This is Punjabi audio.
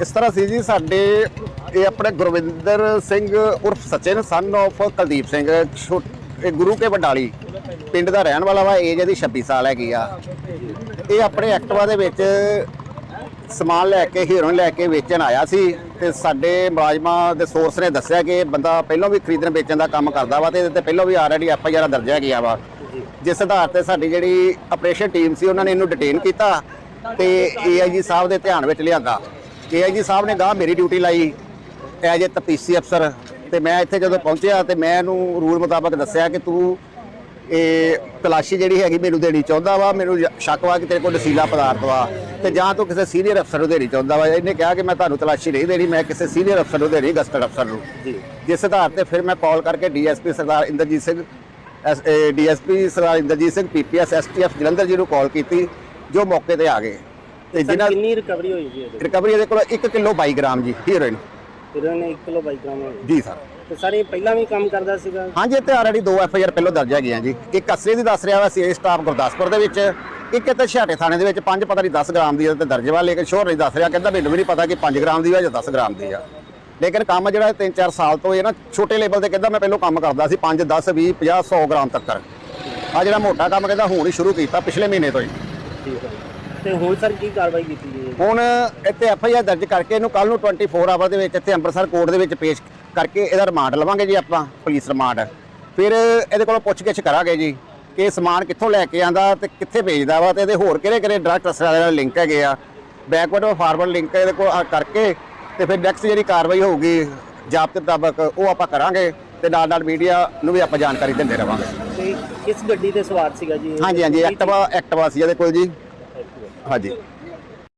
ਇਸ ਤਰ੍ਹਾਂ ਸੀ ਜੀ, ਸਾਡੇ ਇਹ ਆਪਣੇ ਗੁਰਵਿੰਦਰ ਸਿੰਘ ਉਰਫ ਸਚਿਨ ਸਨ of ਕੁਲਦੀਪ ਸਿੰਘ ਛੋ- ਇਹ ਗੁਰੂ ਕੇ ਵਡਾਲੀ ਪਿੰਡ ਦਾ ਰਹਿਣ ਵਾਲਾ ਵਾ ਏਜ ਇਹਦੀ 26 ਸਾਲ ਹੈਗੀ ਆ। ਇਹ ਆਪਣੇ ਐਕਟਵਾ ਦੇ ਵਿੱਚ ਸਮਾਨ ਲੈ ਕੇ ਹੀਰੋਇਨ ਲੈ ਕੇ ਵੇਚਣ ਆਇਆ ਸੀ ਤੇ ਸਾਡੇ ਮੁਲਾਜ਼ਮਾਂ ਦੇ ਸੋਰਸ ਨੇ ਦੱਸਿਆ ਕਿ ਇਹ ਬੰਦਾ ਪਹਿਲਾਂ ਵੀ ਖਰੀਦਣ ਵੇਚਣ ਦਾ ਕੰਮ ਕਰਦਾ ਵਾ ਤੇ ਇਹਦੇ ਤੇ ਪਹਿਲਾਂ ਵੀ ਆਲਰੇਡੀ ਐਫ ਆਈ ਆਰ ਦਰਜ ਹੈਗੀਆ ਵਾ। ਜਿਸ ਆਧਾਰ ਤੇ ਸਾਡੀ ਜਿਹੜੀ ਆਪਰੇਸ਼ਨ ਟੀਮ ਸੀ, ਉਹਨਾਂ ਨੇ ਇਹਨੂੰ ਡਿਟੇਨ ਕੀਤਾ ਤੇ ਏਆਈਜੀ ਸਾਹਿਬ ਦੇ ਧਿਆਨ ਵਿੱਚ ਲਿਆਂਦਾ। ਏਆਈਜੀ ਸਾਹਿਬ ਨੇ ਗਾਹ ਮੇਰੀ ਡਿਊਟੀ ਲਾਈ ਐਜ ਏ ਤਪੀਸੀ ਅਫਸਰ। ਤੇ ਮੈਂ ਇੱਥੇ ਜਦੋਂ ਪਹੁੰਚਿਆ ਤੇ ਮੈਂ ਇਹਨੂੰ ਰੂਲ ਮੁਤਾਬਕ ਦੱਸਿਆ ਕਿ ਤੂੰ ਇਹ ਤਲਾਸ਼ੀ ਜਿਹੜੀ ਹੈਗੀ ਮੈਨੂੰ ਦੇਣੀ ਚਾਹੁੰਦਾ ਵਾ ਮੈਨੂੰ ਸ਼ੱਕ ਵਾ ਕਿ ਤੇਰੇ ਕੋਲ ਨਸ਼ੀਲਾ ਪਦਾਰਥ ਵਾ। ਤੇ ਜਾਂ ਤੂੰ ਕਿਸੇ ਸੀਨੀਅਰ ਅਫਸਰ ਨੂੰ ਦੇਣੀ ਚਾਹੁੰਦਾ ਵਾ। ਇਹਨੇ ਕਿਹਾ ਕਿ ਮੈਂ ਤੁਹਾਨੂੰ ਤਲਾਸ਼ੀ ਨਹੀਂ ਦੇਣੀ ਮੈਂ ਕਿਸੇ ਸੀਨੀਅਰ ਅਫਸਰ ਨੂੰ ਦੇਣੀ ਗਸਟਡ ਅਫਸਰ ਨੂੰ। ਜੀ। ਜਿਸ ਆਧਾਰ ਤੇ ਫਿਰ ਮੈਂ ਕਾਲ ਕਰਕੇ DSP Sardar Inderjit Singh DSP Sardar Inderjit Singh PPS STF Jalandhar ji ਨੂੰ ਕਾਲ ਕੀਤੀ ਜੋ ਮੌਕੇ ਤੇ ਆ ਗਏ। ਤੇ ਸਰ ਜਿਨ੍ਹਾਂ ਕਿੰਨੀ ਰਿਕਵਰੀ ਹੋਈ ਜੀ ਇਹਦੇ ਰਿਕਵਰੀ ਇਹਦੇ ਕੋਲ 1 ਕਿਲੋ 22 ਗ੍ਰਾਮ ਜੀ ਹੀਰੋਇਨ ਇਹਨਾਂ ਨੇ 1 ਕਿਲੋ 22 ਗ੍ਰਾਮ ਹੋਈ। ਜੀ ਸਰ। ਤੇ ਸਰ ਇਹ ਪਹਿਲਾਂ ਵੀ ਕੰਮ ਕਰਦਾ ਸੀਗਾ? ਹਾਂਜੀ ਇੱਥੇ ਆਲਰੇਡੀ ਦੋ ਐਫ ਆਈ ਆਰ ਪਹਿਲਾਂ ਦਰਜ ਹੈਗੀਆਂ ਜੀ। ਇੱਕ ਅਸਰੇ ਦੀ ਦੱਸ ਰਿਹਾ ਵਾ ਸੀ ਸਟਾਫ ਗੁਰਦਾਸਪੁਰ ਦੇ ਵਿੱਚ। ਇੱਕ ਇੱਥੇ ਛਾਟੇ ਥਾਣੇ ਦੇ ਵਿੱਚ ਪੰਜ ਪਤਾ ਨਹੀਂ 10 ਗ੍ਰਾਮ ਦੀ ਤੇ ਦਰਜ ਵਾ ਲੇਕਿਨ ਸ਼ੋਰ ਨਹੀਂ ਦੱਸ ਰਿਹਾ। ਕਹਿੰਦਾ ਮੈਨੂੰ ਵੀ ਨਹੀਂ ਪਤਾ ਕਿ 5 ਗ੍ਰਾਮ ਦੀ ਆ ਜਾਂ 10 ਗ੍ਰਾਮ ਦੀ ਆ। ਲੇਕਿਨ ਕੰਮ ਜਿਹੜਾ 3-4 ਸਾਲ ਤੋਂ ਇਹ ਨਾ ਛੋਟੇ ਲੈਵਲ ਤੇ ਕਹਿੰਦਾ ਮੈਂ ਪਹਿਲਾਂ ਕੰਮ ਕਰਦਾ ਸੀ 5 10 20 50 100 ਗ੍ਰਾਮ ਤੱਕ ਆ ਜਿਹੜਾ ਮੋਟਾ ਕੰਮ ਕਹਿੰਦਾ ਹੁਣ ਹੀ ਸ਼ੁਰੂ ਕੀਤਾ ਪਿਛਲੇ ਮਹੀਨੇ ਤੋਂ ਹੀ। ਠੀਕ ਹੈ। ਤੇ ਹੁਣ ਸਰ ਕੀ ਕਾਰਵਾਈ ਕੀਤੀ ਗਈ ਹੈ? ਹੁਣ ਇੱਥੇ ਐਫ ਆਈ ਆਰ ਦਰਜ ਕਰਕੇ ਇਹਨੂੰ ਕੱਲ ਨੂੰ 24 ਆਵਰ ਦੇ ਵਿੱਚ ਇੱਥੇ ਅੰਮ੍ਰਿਤਸਰ ਕੋਰਟ ਦੇ ਵਿੱਚ ਪੇਸ਼ ਕਰਕੇ ਇਹਦਾ ਰਿਮਾਂਡ ਲਵਾਂਗੇ ਜੀ ਆਪਾਂ ਪੁਲਿਸ ਰਿਮਾਂਡ ਫਿਰ ਇਹਦੇ ਕੋਲੋਂ ਪੁੱਛਗਿੱਛ ਕਰਾਂਗੇ ਜੀ ਕਿ ਇਹ ਸਮਾਨ ਕਿੱਥੋਂ ਲੈ ਕੇ ਆਂਦਾ ਤੇ ਕਿੱਥੇ ਵੇਚਦਾ ਵਾ ਤੇ ਇਹਦੇ ਹੋਰ ਕਿਹੜੇ ਕਿਹੜੇ ਡਰਗ ਟਸਟਰਾਂ ਦੇ ਨਾਲ ਲਿੰਕ ਹੈਗੇ ਆ। ਬੈਕਵਰਡ ਔਰ ਫਾਰਵਰਡ ਲਿੰਕ ਇਹਦੇ ਕੋਲ ਆ ਕਰਕੇ ਤੇ ਫਿਰ ਨੈਕਸਟ ਜਿਹੜੀ ਕਾਰਵਾਈ ਹੋਊਗੀ ਜਾਬਤੇ ਮੁਤਾਬਕ ਉਹ ਆਪਾਂ ਕਰਾਂਗੇ ਤੇ ਨਾਲ ਨਾਲ ਮੀਡੀਆ ਨੂੰ ਵੀ ਆਪਾਂ ਜਾਣਕਾਰੀ ਦਿੰਦੇ ਰਵਾਂਗੇ। ਤੇ ਕਿਸ ਗੱਡੀ ਤੇ ਸਵਾਰ ਸੀਗਾ ਜੀ? ਹਾਂਜੀ ਹਾਂਜੀ ਐਕਟਿਵਾ ਐਕਟਿਵਾ ਸੀ ਇਹਦੇ ਕੋਲ ਜੀ। Activa। ਹਾਂਜੀ